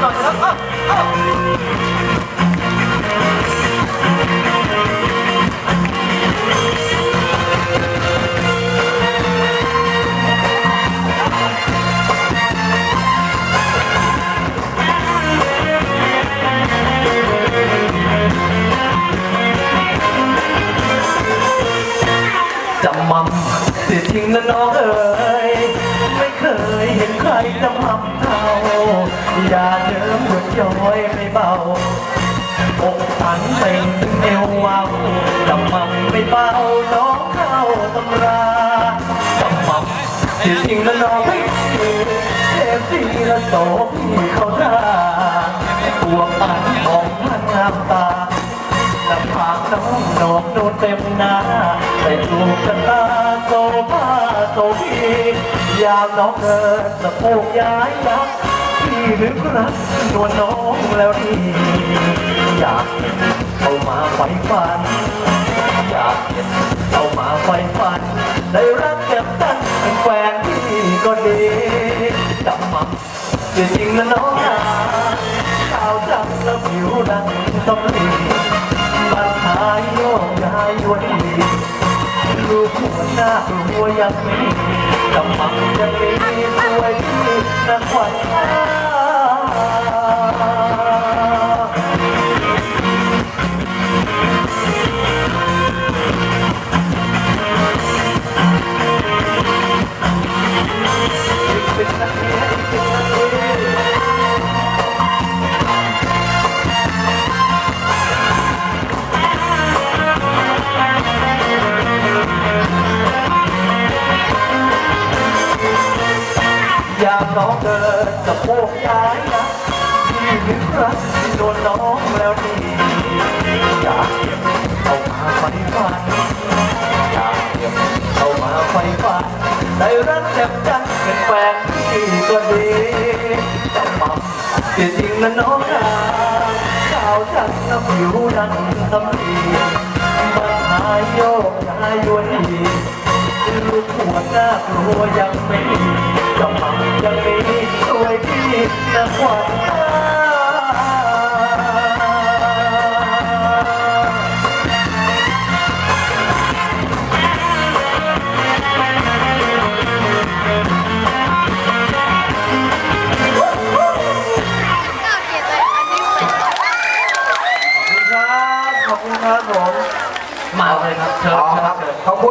หน่อยนะครับอ้าวอ้าวจำมั่มเสียจริงนะน้องเอ๋ย ยเห็นใครจำมั่มเท่าอย่าเดิมหมดย้อยไม่เบาอกหันเต่งถึงเอววาวจำมั่ไม่เบาน้องเข้าตำราจำมั่มเสียจริงนะน้องเอ๋ยเทพที่ละโสพี่เขาท่าปวกอันของมันงามตาหน้าผากน้องโหนกนูนเต็มหน้าใส่ลูกกันตาโซฟาโซฟี ยามน้องเดินสะโพกย้ายรักพี่นึกรักนวลน้องแล้วดีอยากเห็นเข้ามาไฟฝัน อยากเห็นเข้ามาไฟฝัน ได้รักแบบตั้นเป็นแฟนพี่ก็ดีจำมั่จริงๆนะน้องนะขาวจังแล้วผิวดังสำลีปัญหาโยกย้ายวันดีลูกหัวหน้าหัวยังมีกำมังยังมี ที่นัวัญตาอีกสิบนาทีอีกสิบน น้องเดินสะโพกย้ายนะที่นึกรักโดนน้องแล้วนี่อยากเก็บเข้ามาไฟฝันอยากเก็บเข้ามาไฟฝันได้รักแจ่มจันเป็นแฟนที่ก็ดีแต่มั่มเสียจริงนะน้องนะข่าวจังน้ำผิวดังสำลีปัญหายโยกย้ายวนดีลูกหัวหน้ากลัวยังไม่มีกำลัง จะมีสวยที่จะขวัญขอบคุณครับผมมาเลยครับเชิญครับขอบคุ